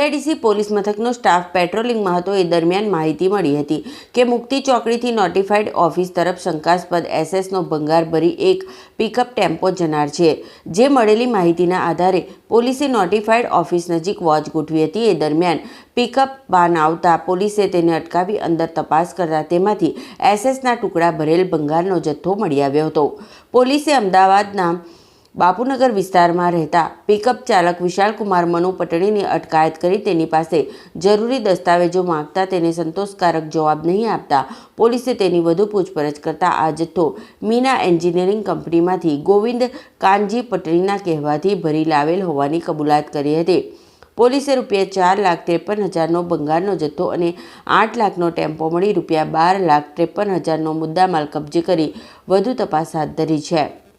GIDC police મથકનો staff પેટ્રોલિંગમાં હતો. એ દરમિયાન માહિતી મળી હતી કે મુક્તિ ચોકડીથી નોટિફાઈડ ઓફિસ તરફ શંકાસ્પદ એસએસનો ભંગાર ભરી એક પિકઅપ ટેમ્પો જનાર છે. જે મળેલી માહિતીના આધારે પોલીસે નોટિફાઈડ ઓફિસ નજીક વોચ ગોઠવી હતી. એ દરમિયાન પિકઅપ વાન આવતા પોલીસે તેને અટકાવી અંદર તપાસ કરતા તેમાંથી એસએસના ટુકડા ભરેલ ભંગારનો જથ્થો મળી આવ્યો હતો. પોલીસે અમદાવાદના બાપુનગર વિસ્તારમાં રહેતા પિકઅપ ચાલક વિશાલકુમાર મનુ પટણીની અટકાયત કરી તેની પાસે જરૂરી દસ્તાવેજો માંગતા તેને સંતોષકારક જવાબ નહીં આપતા પોલીસે તેની વધુ પૂછપરછ કરતા આ જથ્થો મીના એન્જિનિયરિંગ કંપનીમાંથી ગોવિંદ કાનજી પટણીના કહેવાથી ભરી લાવેલ હોવાની કબૂલાત કરી હતી. પોલીસે રૂપિયા ચાર લાખ ત્રેપન હજારનો બંગારનો જથ્થો અને આઠ લાખનો ટેમ્પો મળી રૂપિયા બાર લાખ ત્રેપન હજારનો મુદ્દામાલ કબજે કરી વધુ તપાસ હાથ ધરી છે.